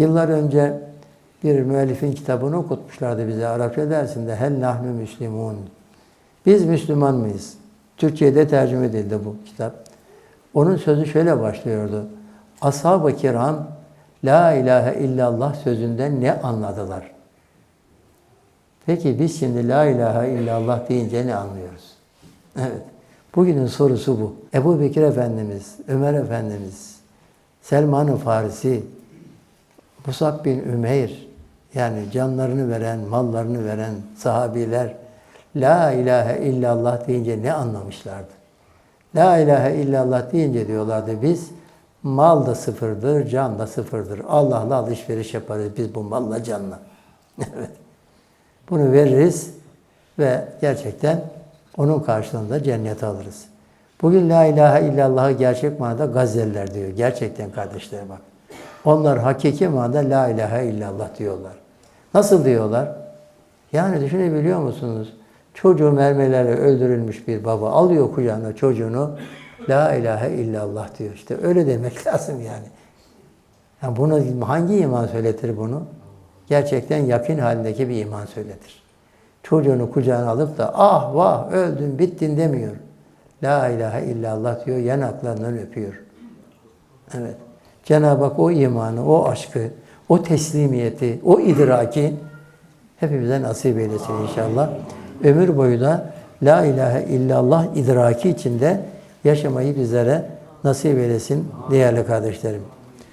Yıllar önce bir müellifin kitabını okutmuşlardı bize Arapça dersinde. Hel nahnu müslimun. Biz Müslüman mıyız? Türkçe'de tercüme edildi bu kitap. Onun sözü şöyle başlıyordu. Ashab-ı kiram La ilahe illallah sözünden ne anladılar? Peki biz şimdi La ilahe illallah deyince ne anlıyoruz? Evet. Bugünün sorusu bu. Ebu Bekir Efendimiz, Ömer Efendimiz, Selman-ı Farisi, Musab bin Ümeyr, yani canlarını veren, mallarını veren sahabiler, La ilahe illallah deyince ne anlamışlardı? La ilahe illallah deyince diyorlardı biz, mal da sıfırdır, can da sıfırdır. Allah'la alışveriş yaparız biz bu malla canla. evet. Bunu veririz ve gerçekten onun karşılığında cennete alırız. Bugün La ilahe illallah'ı gerçek manada gazeller diyor. Gerçekten kardeşler bak. Onlar hakiki manada La ilahe illallah diyorlar. Nasıl diyorlar? Yani düşünebiliyor musunuz? Çocuğu mermilerle öldürülmüş bir baba alıyor kucağına çocuğunu La ilahe illallah diyor. İşte öyle demek lazım yani. yani bunu hangi iman söyletir bunu? Gerçekten yakın halindeki bir iman söyletir. Çocuğunu kucağına alıp da ah vah öldün bittin demiyor. La ilahe illallah diyor yanaklarından öpüyor. Evet. Cenab-ı Hak o imanı, o aşkı, o teslimiyeti, o idraki hepimize nasip eylesin inşallah. Ömür boyu da La ilahe illallah idraki içinde yaşamayı bizlere nasip eylesin değerli kardeşlerim.